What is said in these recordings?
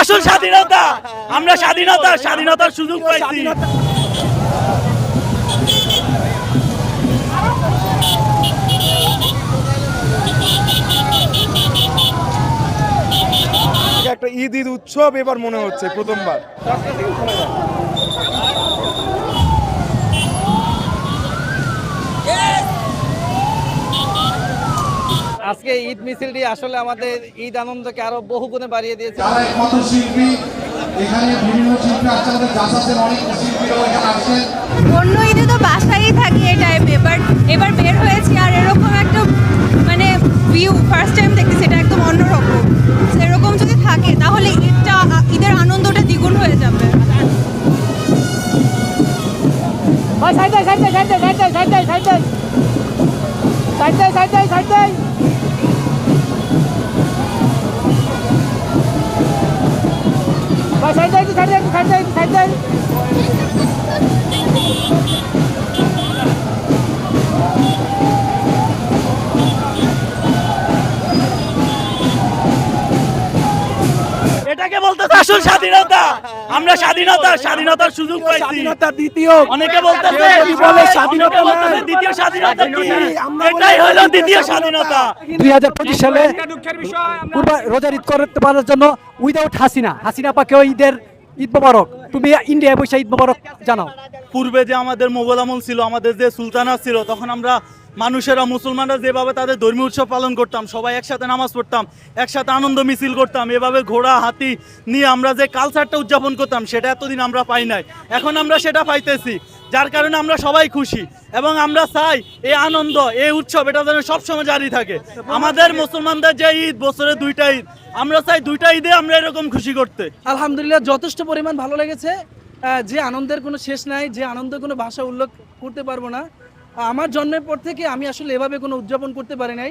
আসল স্বাধীনতা। আমরা স্বাধীনতা স্বাধীনতার সুযোগ পাইছি। একটা ঈদ ঈদ উৎসব এবার মনে হচ্ছে প্রথমবার। আজকে ঈদ মিছিলটি আসলে আমাদের ঈদ আনন্দকে আরও বহু গুণে বাড়িয়ে দিয়েছে। যারা একমাত্র শিল্পী এখানে বিভিন্ন শিল্পী আসছে আমাদের অনেক শিল্পীরাও এখানে আসছেন অন্য ঈদে তো বাসায় থাকি এই টাইপে বাট এবার বের হয়েছি আর এরকম একটা মানে ভিউ ফার্স্ট টাইম দেখতেছি এটা একদম অন্যরকম। সেরকম যদি থাকে তাহলে ঈদটা ঈদের আনন্দটা দ্বিগুণ হয়ে যাবে। এটাকে বলতেছে আসল স্বাধীনতা। আমরা স্বাধীনতা স্বাধীনতার সুযোগ পাইছি। স্বাধীনতা দ্বিতীয়। অনেকে বলতেছে বলে স্বাধীনতা বলতেছে দ্বিতীয় স্বাধীনতা কি? এটাই হলো দ্বিতীয় স্বাধীনতা। দুই হাজার পঁচিশ সালে রোজার ঈদ করতে পারার জন্য উইদাউট হাসিনা। হাসিনা পাকেও ঈদের ঈদ মোবারক। তুমি ইন্ডিয়ায় বসে ঈদ মোবারক জানাও। পূর্বে যে আমাদের মোগল আমল ছিল, আমাদের যে সুলতানা ছিল, তখন আমরা মানুষেরা, মুসলমানরা যেভাবে তাদের ধর্মীয় উৎসব পালন করতাম, সবাই একসাথে নামাজ পড়তাম, একসাথে আনন্দ মিছিল করতাম, এভাবে ঘোড়া, হাতি নিয়ে আমরা যে কালচারটা উদযাপন করতাম, সেটা এতদিন আমরা পাই নাই। এখন আমরা সেটা পাইতেছি। যার কারণে আমরা সবাই খুশি এবং আমরা চাই এই আনন্দ, এই উৎসব, এটা যেন সবসময় জারি থাকে। আমাদের মুসলমানদের যে ঈদ, বছরে দুইটা ঈদ, আমরা চাই দুইটা ঈদে আমরা এরকম খুশি করতে। আলহামদুলিল্লাহ, যথেষ্ট পরিমাণ ভালো লেগেছে। যে আনন্দের কোনো শেষ নাই, যে আনন্দের কোনো ভাষা উল্লেখ করতে পারব না। আমার জন্মের পর থেকে আমি আসলে এভাবে কোনো উদযাপন করতে পারি নাই।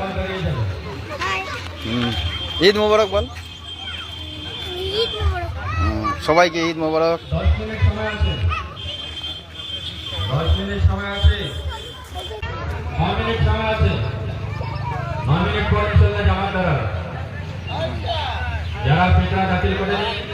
নয় মোবারক বল। সবাইকে ঈদ মোবারক। যারা পিতা দাখিল করেনি।